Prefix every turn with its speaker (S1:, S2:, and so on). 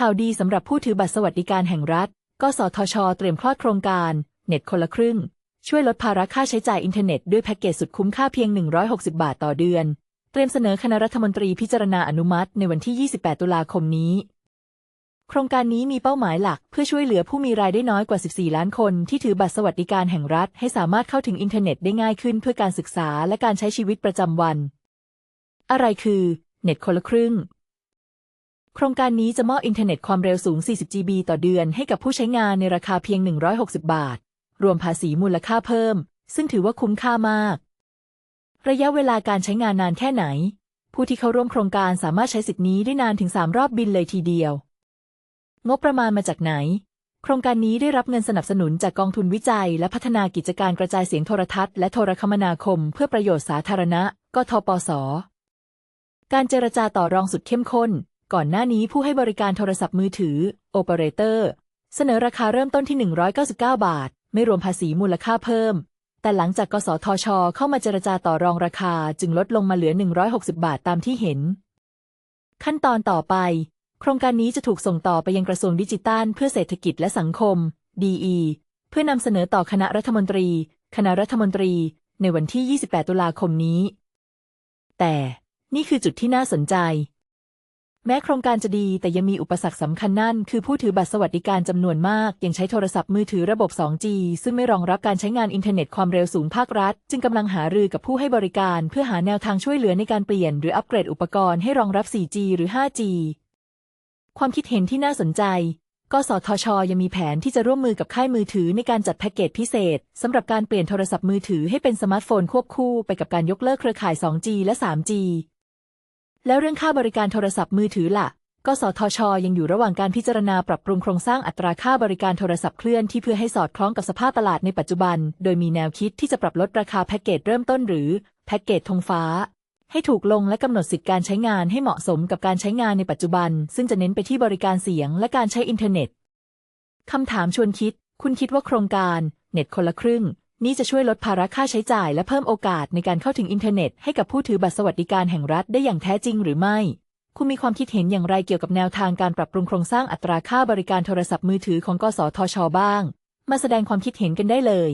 S1: ข่าวดีสำหรับผู้ถือบัตรสวัสดิการแห่งรัฐ กสทช เตรียมคลอดโครงการ เน็ตคนละครึ่ง ช่วยลดภาระค่าใช้จ่ายอินเทอร์เน็ตด้วยแพ็กเกจสุดคุ้มค่าเพียง 160 บาทต่อเดือน เตรียมเสนอคณะรัฐมนตรีพิจารณาอนุมัติในวันที่ 28 ตุลาคมนี้ โครงการนี้มีเป้าหมายหลัก เพื่อช่วยเหลือผู้มีรายได้น้อยกว่า 14 ล้านคนที่ถือบัตรสวัสดิการแห่งรัฐ ให้สามารถเข้าถึงอินเทอร์เน็ตได้ง่ายขึ้นเพื่อการศึกษาและการใช้ชีวิตประจำวัน อะไรคือ เน็ตคนละครึ่ง โครงการนี้จะมอบอินเทอร์เน็ตความเร็วสูง 40 GB ต่อเดือนให้กับผู้ใช้งานในราคาเพียง 160 บาท รวมภาษีมูลค่าเพิ่ม ซึ่งถือว่าคุ้มค่ามาก ระยะเวลาการใช้งานนานแค่ไหน ผู้ที่เข้าร่วมโครงการสามารถใช้สิทธินี้ได้นานถึง 3 รอบบินเลยทีเดียว งบประมาณมาจากไหน โครงการนี้ได้รับเงินสนับสนุนจากกองทุนวิจัย และพัฒนากิจการกระจายเสียงโทรทัศน์และโทรคมนาคม เพื่อประโยชน์สาธารณะ กทปส การเจรจาต่อรองสุดเข้มข้น ก่อนหน้านี้ผู้ให้บริการโทรศัพท์มือถือ โอเปอเรเตอร์ เสนอราคาเริ่มต้นที่ 199 บาท ไม่รวมภาษีมูลค่าเพิ่ม แต่หลังจากกสทช เข้ามาเจรจาต่อรองราคาจึงลดลงมาเหลือ 160 บาทตามที่เห็น ขั้นตอนต่อไป โครงการนี้จะถูกส่งต่อไปยังกระทรวงดิจิทัลเพื่อเศรษฐกิจและสังคม DE เพื่อนำเสนอต่อคณะรัฐมนตรี คณะรัฐมนตรี ในวันที่ 28 ตุลาคมนี้ แต่นี่คือจุดที่น่าสนใจ แม้โครงการจะดีแต่ยังมีอุปสรรคสำคัญนั่น คือผู้ถือบัตรสวัสดิการจำนวนมาก ยังใช้โทรศัพท์มือถือระบบ 2G ซึ่งไม่รองรับการใช้งานอินเทอร์เน็ตความเร็วสูงภาครัฐ จึงกำลังหารือกับผู้ให้บริการ เพื่อหาแนวทางช่วยเหลือในการเปลี่ยน หรืออัปเกรดอุปกรณ์ให้รองรับ 4G หรือ 5G ความคิดเห็นที่น่าสนใจกสทช ยังมีแผนที่จะร่วมมือกับค่ายมือถือในการจัดแพ็กเกจพิเศษสำหรับการเปลี่ยนโทรศัพท์มือถือให้เป็นสมาร์ทโฟนควบคู่ไปกับการยกเลิกเครือข่าย 2G และ 3G แล้วเรื่องค่าบริการโทรศัพท์มือถือล่ะกสทช ยังอยู่ระหว่างการพิจารณาปรับปรุงโครงสร้างอัตราค่าบริการโทรศัพท์เคลื่อนที่เพื่อให้สอดคล้องกับสภาพตลาดในปัจจุบัน โดยมีแนวคิดที่จะปรับลดราคาแพ็กเกจเริ่มต้นหรือแพ็กเกจธงฟ้า ให้ถูกลงและกำหนดสิทธิการใช้งานให้เหมาะสมกับการใช้งานในปัจจุบัน ซึ่งจะเน้นไปที่บริการเสียงและการใช้อินเทอร์เน็ตคำถามชวนคิด คุณคิดว่าโครงการ เน็ตคนละครึ่ง นี้จะช่วยลดภาระค่าใช้จ่ายและเพิ่มโอกาสในการเข้าถึงอินเทอร์เน็ตให้กับผู้ถือบัตรสวัสดิการแห่งรัฐได้อย่างแท้จริงหรือไม่ คุณมีความคิดเห็นอย่างไรเกี่ยวกับแนวทางการปรับปรุงโครงสร้างอัตราค่าบริการโทรศัพท์มือถือของกสทช บ้าง มาแสดงความคิดเห็นกันได้เลย